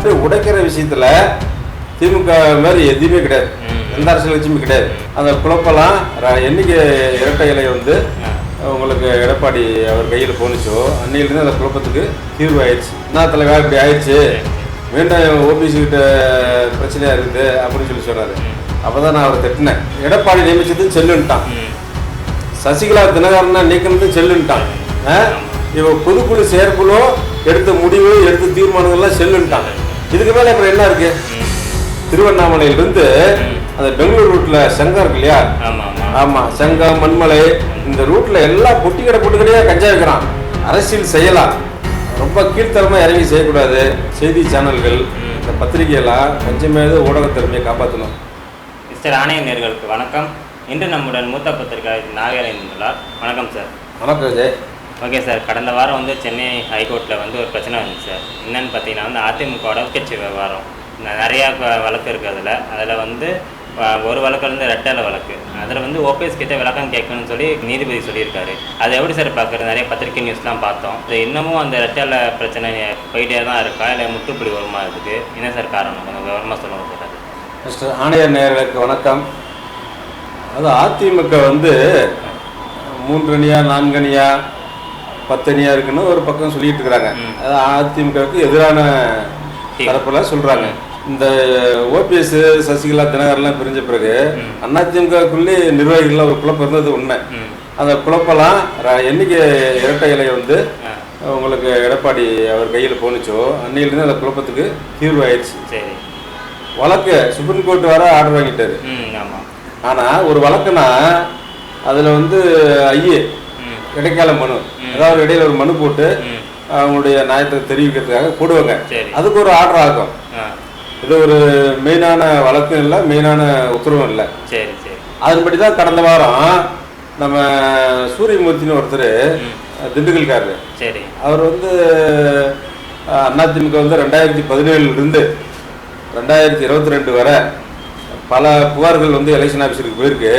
இது உடைக்கிற விஷயத்துல திமுக மாதிரி எதுவுமே கிடையாது. எந்த அரசியல் கட்சியுமே கிடையாது. அந்த குழப்பெல்லாம் என்னைக்கு இரட்டை இலை வந்து உங்களுக்கு எடப்பாடி அவர் கையில் போணுச்சோ அன்னையிலிருந்து அந்த குழப்பத்துக்கு தீர்வு ஆயிடுச்சு என்ன தலைவா இப்படி ஆயிடுச்சு? மீண்டும் ஓபிசி கிட்ட பிரச்சனையா இருக்குது அப்படின்னு சொல்லி சொன்னாரு. அப்பதான் நான் அவரை திட்டினேன். எடப்பாடி நியமிச்சது செல்லுன்ட்டான். சசிகலா தினகரனை நீக்கினது செல்லுன்ட்டான். ஆ? இவ பொதுக்குழு செயற்குழு எடுத்த முடிவு எடுத்த தீர்மானங்கள்லாம் செல்லுன்ட்டான். இதுக்கு மேல அப்புறம் என்ன இருக்கு? திருவண்ணாமலையிலிருந்து அந்த பெங்களூர் ரூட்ல சங்கம் இருக்கு இல்லையா? ஆமா சங்கம் மண்மலை இந்த ரூட்ல எல்லாம் பொட்டி கடை பொட்டி கடையா கஞ்சா வைக்கிறான் அரசியல் செய்யலாம் ரொம்ப கீழ்த்தரமா இறங்கி செய்யக்கூடாது. செய்தி சேனல்கள் இந்த பத்திரிகையெல்லாம் கொஞ்சமாவது ஊடக திறமையை காப்பாற்றணும் மிஸ்டர் ஆணைய நேர்களுக்கு வணக்கம். இன்று நம்முடன் மூத்த பத்திரிகை நாகேந்திரன் உள்ளார். வணக்கம் சார். வணக்கம் விஜய். ஓகே சார் கடந்த வாரம் வந்து சென்னை ஹைகோர்ட்டில் வந்து ஒரு பிரச்சனை வந்துச்சு சார் என்னென்னு பார்த்தீங்கன்னா வந்து அதிமுகவோட கட்சி விவகாரம். நிறையா வழக்கு இருக்குது அதில். அதில் வந்து ஒரு வழக்கில் வந்து ரெட்டல வழக்கு. அதில் வந்து ஓபிஎஸ் கிட்ட விளக்கம் கேட்கணும்னு சொல்லி நீதிபதி சொல்லியிருக்காரு. அது எப்படி சார் பார்க்குறது? நிறைய பத்திரிக்கை நியூஸ்லாம் பார்த்தோம். இது இன்னமும் அந்த ரெட்டல பிரச்சனை போயிட்டே தான் இருக்கா? இல்லை முற்றுப்புள்ளி வருமா இருக்குது? என்ன சார் காரணம்? கொஞ்சம் விவரமாக சொல்லணும் சார் மிஸ்டர் ஆணையர் நேர்களுக்கு வணக்கம். அது அதிமுக வந்து மூன்று நான்கணியா நான்கு அணியா பத்து அணியா இருக்குன்னு ஒரு பக்கம் சொல்லிட்டு இருக்கிறாங்க அதிமுகவுக்கு எதிரான தரப்புல சொல்றாங்க. இந்த ஓபிஎஸ் சசிகலா தினகர்லாம் பிரிஞ்ச பிறகு அதிமுகக்குள்ளே நிர்வாகிகள் ஒரு குழப்பம் இருந்தது உண்மை. அந்த குழப்பம்லாம் ர- என்னைக்கு இரட்டை இலை வந்து உங்களுக்கு எடப்பாடி அவர் கையில் போணுச்சோ அன்னையிலிருந்து அந்த குழப்பத்துக்கு தீர்வு ஆயிடுச்சு சரி. வழக்கு சுப்ரீம் கோர்ட் வர ஆர்டர் வாங்கிட்டாரு. ஆனால் ஒரு வழக்குனா அதில் வந்து ஐயே இடைக்கால மனு. அதாவது இடையில ஒரு மனு போட்டு அவங்களுடைய நியாயத்தை தெரிவிக்கிறதுக்காக போடுவாங்க. அதுக்கு ஒரு ஆர்டர் ஆகும். இது ஒரு மெயினான வழக்கும் இல்லை மெயினான உத்தரவும் இல்லை. சரி சரி. அதன்படி தான் கடந்த வாரம் நம்ம சூரியமூர்த்தின்னு ஒருத்தர் திண்டுக்கல்காரரு. சரி. அவர் வந்து அதிமுக வந்து ரெண்டாயிரத்தி பதினேழுல இருந்து ரெண்டாயிரத்தி இருபத்தி ரெண்டு வரை பல புகார்கள் வந்து எலெக்ஷன் ஆஃபீஸருக்கு போயிருக்கு.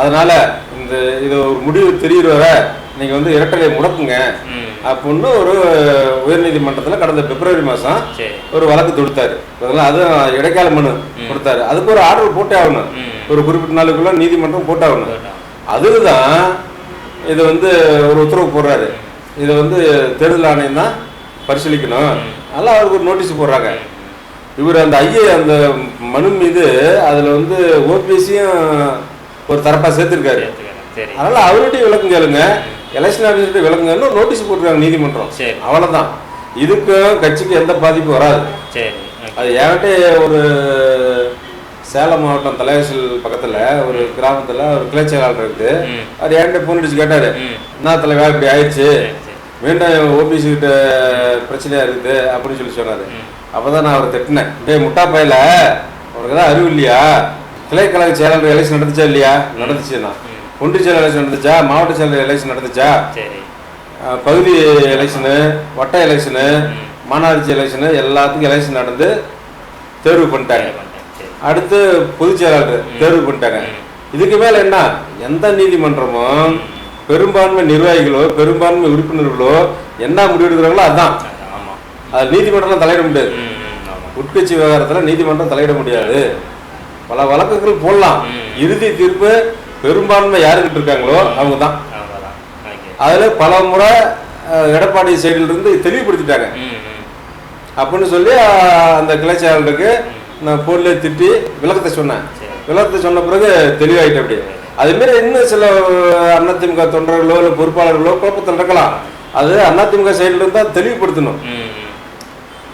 அதனால இந்த இது ஒரு முடிவு தெரியுற வரை நீங்க வந்து இரட்டலை முடக்குங்க. அப்படின்னு ஒரு உயர்நீதிமன்றத்தில் கடந்த பிப்ரவரி மாதம் ஒரு வழக்கு தொடுத்தாரு. அதெல்லாம் அது இடைக்கால மனு கொடுத்தாரு. அதுக்கு ஒரு ஆர்டர் போட்டே ஆகணும். ஒரு குறிப்பிட்ட நாளுக்குள்ள நீதிமன்றம் போட்டாகணும் போட்டோம். அதுதான் இது வந்து ஒரு உத்தரவு போடுறாரு. இதை வந்து தேர்தல் ஆணையம் தான் பரிசீலிக்கணும். அதெல்லாம் அவருக்கு ஒரு நோட்டீஸ் போடுறாங்க. இவர் அந்த ஐஏ அந்த மனு மீது அதில் வந்து ஓபிஎஸ்சியும் ஒரு தரப்பா சேர்த்துருக்காரு. அதனால அவர்கிட்ட விளக்கம் கேளுங்க. எலெக்ஷன் ஆஃபீஸர்கிட்ட விளக்குங்கன்னு நோட்டீஸ் போட்டுருக்காங்க நீதிமன்றம். சரி. அவ்வளவுதான். இதுக்கும் கட்சிக்கு எந்த பாதிப்பும் வராது. அது என்கிட்ட ஒரு சேலம் மாவட்டம் தலைவாசல் பக்கத்துல ஒரு கிராமத்துல ஒரு கிளை செயலாளர் இருக்குது அவர் என்கிட்ட போன் அடிச்சு கேட்டாரு. என்ன தலைவா இப்படி ஆயிடுச்சு? மீண்டும் ஓபிசி கிட்ட பிரச்சனையா இருக்குது? அப்படின்னு சொல்லி சொன்னாரு. ம். அப்பதான் நான் அவரை திட்டினேன். டேய் முட்டா பையில உனக்கு தான் அறிவு இல்லையா? கிளை கழக செயலாளர் எலெக்ஷன் நடந்துச்சா இல்லையா? நடந்துச்சுன்னா ம். ஒன்றிய செயலர் எலெக்ஷன் நடந்துச்சா? மாவட்ட செயலர் எலெக்ஷன் நடந்துச்சா? பகுதி எலெக்ஷனு வட்ட எலெக்ஷனு மாநகராட்சி எலெக்ஷனு எல்லாத்துக்கும் எலெக்ஷன் நடந்து தேர்வு பண்ணிட்டாங்க. அடுத்து பொதுச் செயலாளர் தேர்வு பண்ணிட்டாங்க. இதுக்கு மேல என்ன? எந்த நீதிமன்றமும் பெரும்பான்மை நிர்வாகிகளோ பெரும்பான்மை உறுப்பினர்களோ என்ன முடிவெடுக்கிறாங்களோ ஆமா. அது நீதிமன்றம் தலையிட முடியாது. உட்கட்சி விவகாரத்துல நீதிமன்றம் தலையிட முடியாது. பல வழக்குகள் போடலாம். இறுதி தீர்ப்பு பெரும்பான்மை யாருக்கிட்ட இருக்காங்களோ அவங்க தான் அதுல பல முறை எடப்பாடி சைடுல இருந்து தெளிவுபடுத்திட்டாங்க அப்படின்னு சொல்லி அந்த கிளை செயலாளருக்கு நான் போன்ல திட்டி விளக்கத்தை சொன்னேன். விளக்கத்தை சொன்ன பிறகு தெளிவாயிட்டு அப்படி அதே மாதிரி இன்னும் சில அதிமுக தொண்டர்களோ இல்லை பொறுப்பாளர்களோ குழப்பத்தில் இருக்கலாம். அது அதிமுக சைடுல இருந்தா தெளிவுபடுத்தணும்.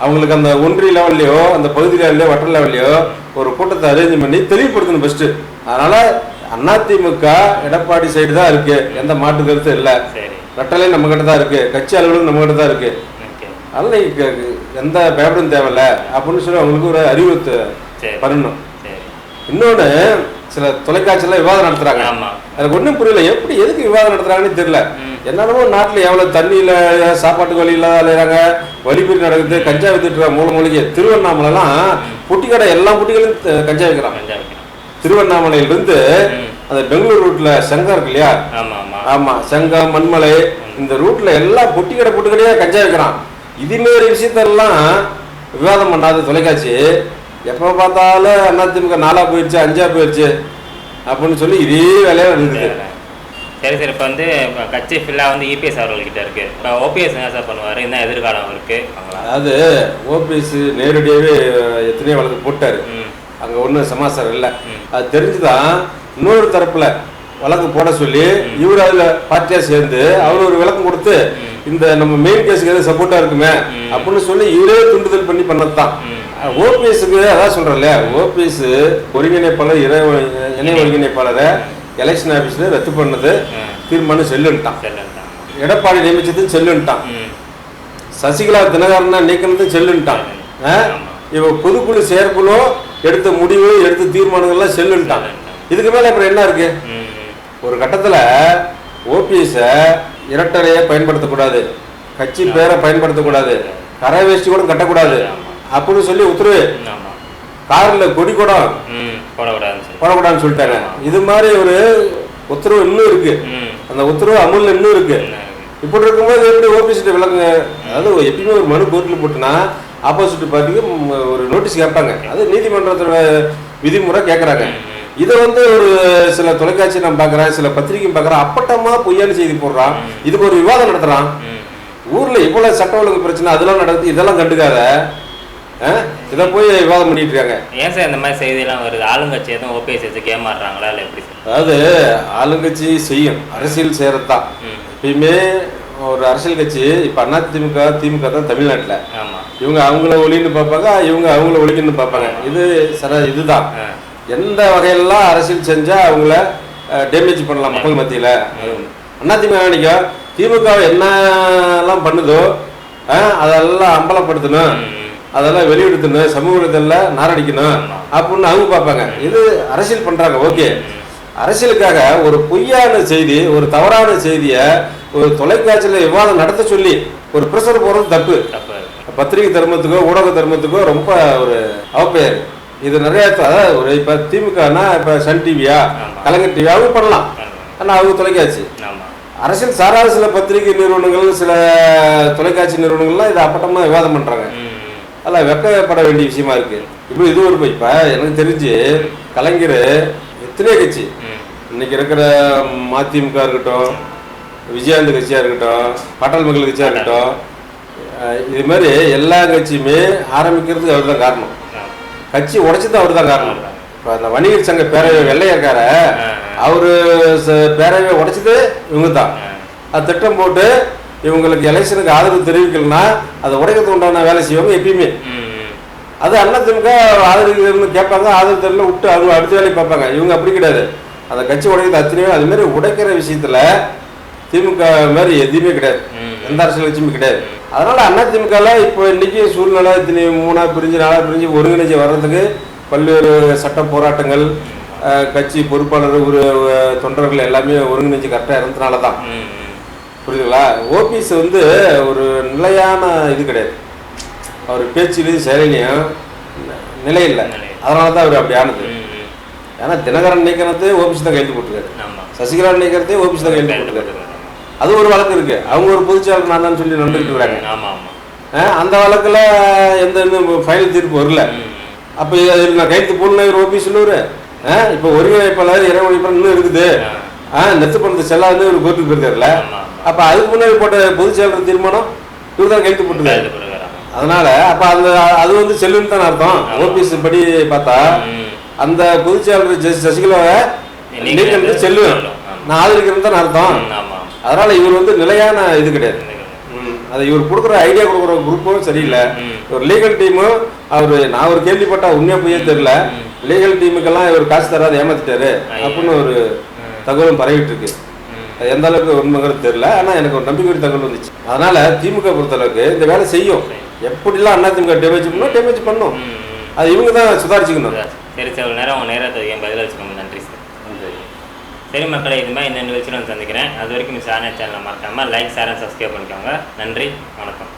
அவங்களுக்கு அந்த ஒன்றிய லெவல்லையோ அந்த பகுதி லெவல்லையோ வட்ட லெவல்லையோ ஒரு கூட்டத்தை அரேஞ்ச் பண்ணி தெளிவுபடுத்தணும் ஃபர்ஸ்ட் அதனால அதிமுக எடப்பாடி சைடு தான் இருக்கு. எந்த மாற்று கருத்தும் இல்லை. சரி. ரெட்டலை நம்ம கிட்ட தான் இருக்கு. கட்சி அலுவலகம் நம்ம கிட்ட தான் இருக்கு. ஓகே. அதனால எந்த பயப்படும் தேவையில்ல. அப்படின்னு சொல்லி அவங்களுக்கு ஒரு அறிவுறுத்து பண்ணணும். சரி. இன்னொன்னு சில தொலைக்காட்சியில விவாதம் நடத்துறாங்க. ஆமா. எனக்கு ஒன்றும் புரியல எப்படி எதுக்கு விவாதம் நடத்துறாங்கன்னு தெரியல. என்னென்னமோ நாட்டில் எவ்வளவு தண்ணியில சாப்பாட்டுக்கு வழி இல்லாத அலையிறாங்க வழிபறி நடக்குது கஞ்சா வித்துட்டு மூல மூலிகை திருவண்ணாமலைலாம் பொட்டி கடை எல்லா பொட்டிகளும் த- கஞ்சா வைக்கிறோம் திருவண்ணாமலையிலிருந்து. அந்த பெங்களூர் ரூட்ல சங்கம் இருக்கு இல்லையா? ஆமா சங்கம் மண்மலை இந்த ரூட்ல எல்லாம் பொட்டி கடை பொட்டி கடையா கஞ்சா விற்கிறான் இது மாதிரி விஷயத்தெல்லாம் விவாதம் பண்ணாத தொலைக்காட்சி எப்போ பார்த்தாலும் அதிமுக நாலா போயிடுச்சு அஞ்சா போயிடுச்சு அப்படின்னு சொல்லி இதே வேலையாக இருக்குது சரி சார். இப்போ வந்து கட்சி ஃபுல்லாக வந்து இபிஎஸ் அவர்கள்கிட்ட இருக்கு. இப்போ ஓபிஎஸ் என்ன சார் பண்ணுவார்? என்ன எதிர்காலம் அவங்களா? அதாவது ஓபிஎஸ் நேரடியாகவே எத்தனையோ வழக்கு போட்டார். அங்கே ஒன்றும் சமாச்சாரம் இல்லை. அது தெரிஞ்சுதான் இன்னொரு தரப்புல வழக்கு போட சொல்லி இவர் அதில் பார்ட்டியாக சேர்ந்து அவர் ஒரு விளக்கம் கொடுத்து இந்த நம்ம மெயின் கேஸுக்கு எது சப்போர்ட்டாக இருக்குமே. அப்படின்னு சொல்லி இவரே துண்டுதல் பண்ணி பண்ணது தான் ஓபிஎஸ்க்கு அதான் சொல்கிறேன் இல்லையா ஓபிஎஸ் ஒருங்கிணைப்பாளர் இறை இணை ஒருங்கிணைப்பாளரை எலெக்ஷன் ஆஃபீஸில் ரத்து பண்ணது. தீர்மானம் செல்லுன்ட்டான். எடப்பாடி நியமிச்சது செல்லுன்ட்டான். சசிகலா தினகரனை நீக்கினது செல்லுன்ட்டான். இவ பொதுக்குழு செயற்குழு எடுத்த முடிவு எடுத்த தீர்மானங்கள்லாம் செல்லுன்ட்டான். இதுக்கு மேல அப்புறம் என்ன இருக்கு? ஒரு கட்டத்துல ஓபிஎஸ இரட்டலையை பயன்படுத்தக்கூடாது. கட்சி பேரை பயன்படுத்தக்கூடாது. கரை வேஷ்டி கூட கட்டக்கூடாது. அப்படின்னு சொல்லி உத்தரவு. கார்ல கொடி கூட. ம் போடக்கூடாதுன்னு சொல்லி. போடக்கூடாதுன்னு சொல்லிட்டாங்க. இது மாதிரி ஒரு உத்தரவு இன்னும் இருக்கு. அந்த உத்தரவு அமல்ல இன்னும் இருக்கு. இப்படி இருக்கும்போது எப்படி ஓபிஎஸ்ட்டு விளக்குங்க? அதாவது எப்பயுமே ஒரு மனு கோர்ட்டில் போட்டுனா ஆப்போசிட் பார்ட்டிக்கு ஒரு நோட்டீஸ் கேட்பாங்க. அது நீதிமன்றத்தோட விதிமுறை கேட்குறாங்க. இதை வந்து ஒரு சில தொலைக்காட்சி நான் பார்க்குறேன் சில பத்திரிகையும் பார்க்குறேன் அப்பட்டமா பொய்யான செய்தி போடுறான். இதுக்கு ஒரு விவாதம் நடத்துறான். ஊர்ல இவ்வளவு சட்ட ஒழுங்கு பிரச்சனை அதெல்லாம் நடக்குது இதெல்லாம் கண்டுக்காத? இதை போய் விவாதம் பண்ணிட்டு இருக்காங்க ஏன் சார் இந்த மாதிரி செய்தியெல்லாம் வருது? ஆளுங்கட்சி எதுவும் ஓபிஎஸ் வச்சு ஏமாறுறாங்களா இல்லை எப்படி அதாவது ஆளுங்கட்சி செய்யும். அரசியல் செய்யறது தான் எப்பயுமே ஒரு அரசியல் கட்சி இப்போ அண்ணா திமுக திமுக தான் தமிழ்நாட்டில். ஆமாம் இவங்க அவங்கள ஒளின்னு பார்ப்பாங்க இவங்க அவங்கள ஒழிக்கணும்னு பார்ப்பாங்க. இது சர இதுதான் எந்த வகையெல்லாம் அரசியல் செஞ்சா அவங்கள டேமேஜ் பண்ணலாம் மக்கள் மத்தியில்? அண்ணா திமுக நினைக்கும்? திமுக என்னெல்லாம் பண்ணுதோ அதெல்லாம் அம்பலப்படுத்தணும். அதெல்லாம் வெளியிடுத்தணும் சமூக இதெல்லாம் நாரடிக்கணும் அப்படின்னு அவங்க பார்ப்பாங்க. இது அரசியல் பண்றாங்க ஓகே. அரசியலுக்காக ஒரு பொய்யான செய்தி ஒரு தவறான செய்தியை ஒரு தொலைக்காட்சியில் விவாதம் நடத்த சொல்லி ஒரு பிரஷர் போடுறது தப்பு. பத்திரிகை தர்மத்துக்கோ ஊடக தர்மத்துக்கோ ரொம்ப ஒரு அவப்பெயர். இது நிறைய அதாவது ஒரு இப்போ திமுகனா இப்போ சன் டிவியா. கலைஞர் டிவி அவங்க பண்ணலாம். ஆனால் அவங்க தொலைக்காட்சி. அரசியல் சாராத சில பத்திரிகை நிறுவனங்கள் சில தொலைக்காட்சி நிறுவனங்கள்லாம் இதை அப்பட்டமாக விவாதம் பண்ணுறாங்க அதெல்லாம் வெக்கப்பட வேண்டிய விஷயமா இருக்கு இப்போ இது ஒரு இப்போ எனக்கு தெரிஞ்சு கலைஞர் எத்தனையோ கட்சி இன்னைக்கு இருக்கிற மதிமுக இருக்கட்டும் விஜயாந்த கட்சியாக இருக்கட்டும் பாட்டாள் மக்கள் கட்சியாக இருக்கட்டும் இது மாதிரி எல்லா கட்சியுமே ஆரம்பிக்கிறதுக்கு அவர் தான் காரணம். கட்சி உடைச்சது அவர் தான் காரணம் இப்போ அந்த வணிகர் சங்க பேரவை வெள்ளையா இருக்கார ஆ. அவரு பேரவையை உடைச்சது இவங்க தான். அது திட்டம் போட்டு இவங்களுக்கு எலெக்ஷனுக்கு ஆதரவு தெரிவிக்கலன்னா அதை உடைக்கிறதுக்கு உண்டான வேலை செய்வாங்க எப்பயுமே. அது அதிமுக ஆதரவு கேட்பாங்க ஆதரவு தெரியல விட்டு அவங்க அடுத்த வேலையை பார்ப்பாங்க. இவங்க அப்படி கிடையாது. அந்த கட்சி உடைக்கிறது அத்தனையோ அது மாதிரி உடைக்கிற விஷயத்துல திமுக மாதிரி எதுவுமே கிடையாது. எந்த அரசியல் கட்சியுமே கிடையாது. அதனால அண்ணா இப்போ இன்னைக்கு சூழ்நிலை இத்தனை மூணா பிரிஞ்சு நாளாக பிரிஞ்சு ஒருங்கிணைஞ்சு வர்றதுக்கு பல்வேறு சட்ட போராட்டங்கள் கட்சி பொறுப்பாளர் ஒரு தொண்டர்கள் எல்லாமே ஒருங்கிணைஞ்சு கரெக்டாக இருந்ததுனால தான் புரியுதுங்களா? ஓபிஎஸ் வந்து ஒரு நிலையான இது கிடையாது. அவர் பேச்சிலையும் செயலையும் நிலை இல்லை. அதனால தான் அவர் அப்படி ஆனது. ஏன்னா தினகரன் நீக்கிறது ஓபிஎஸ் தான் கையெழுத்து போட்டுருக்காரு. சசிகலா நீக்கிறதே ஓபிஎஸ் தான் கையெழுத்து போட்டுருக்காரு. அது ஒரு வழக்கு இருக்கு. அவங்க ஒரு பொதுச்செயலாளர் நான் தான் சொல்லி நடந்துட்டு அஹ் அந்த வழக்குல எந்த ஃபைனல் தீர்ப்பு வரல. அப்போ நான் கையெழுத்து போடணும் இவர் ஓபிஎஸ் இன்னொரு இப்போ ஒருங்கிணைப்பாளர் இறைவழிப்பாளர் இன்னும் இருக்குது. ஆ நெத்து பணத்தை செல்லாது ஒரு கோர்ட்டுக்கு போயிருக்காருல்ல. அப்போ அதுக்கு முன்னாடி போட்ட பொதுச் செயலாளர் தீர்மானம் இவர் தான் கையெழுத்து போட்டுருக்காரு. அதனால அப்ப அந்த அது வந்து செல்லுன்னு தான் அர்த்தம் ஓபிஎஸ் படி பார்த்தா. அந்த பொதுச் செயலாளர் ஜெ- சசிகலாவை நீக்கிறது. ஆமா. நான் ஆதரிக்கிறது தான் அர்த்தம் அதனால இவர் வந்து நிலையான இது கிடையாது அது இவர் கொடுக்குற ஐடியா கொடுக்குற குரூப்பும் சரியில்லை. ஒரு லீகல் டீமும் அவர் நான் ஒரு கேள்விப்பட்ட உண்மையா பொய்யே தெரியல லீகல் டீமுக்கெல்லாம் இவர் காசு தராது ஏமாத்திட்டாரு. அப்படின்னு ஒரு தகவலும் பரவிட்டு இருக்கு. அது எந்த அளவுக்கு உண்மைங்கிறது தெரியல. ஆனால் எனக்கு ஒரு நம்பிக்கை தகவல் வந்துச்சு. அதனால திமுக பொறுத்தளவுக்கு இந்த வேலை செய்யும். எப்படிலாம் அண்ணா திமுக டேமேஜ் பண்ணணும் டேமேஜ் பண்ணும். அது இவங்க தான் சுதாரிச்சுக்கணும். சரி சார். நேரம் உங்கள் நேரத்தை என் பதில் வச்சுக்கோங்க. நன்றி சார். சரி மக்களை இது மாதிரி இந்த நிகழ்ச்சியில் வந்து சந்திக்கிறேன். அது வரைக்கும் சாரா சேனலை மறக்காமல் லைக் ஷேர் சப்ஸ்கிரைப் பண்ணிக்கோங்க. நன்றி வணக்கம்.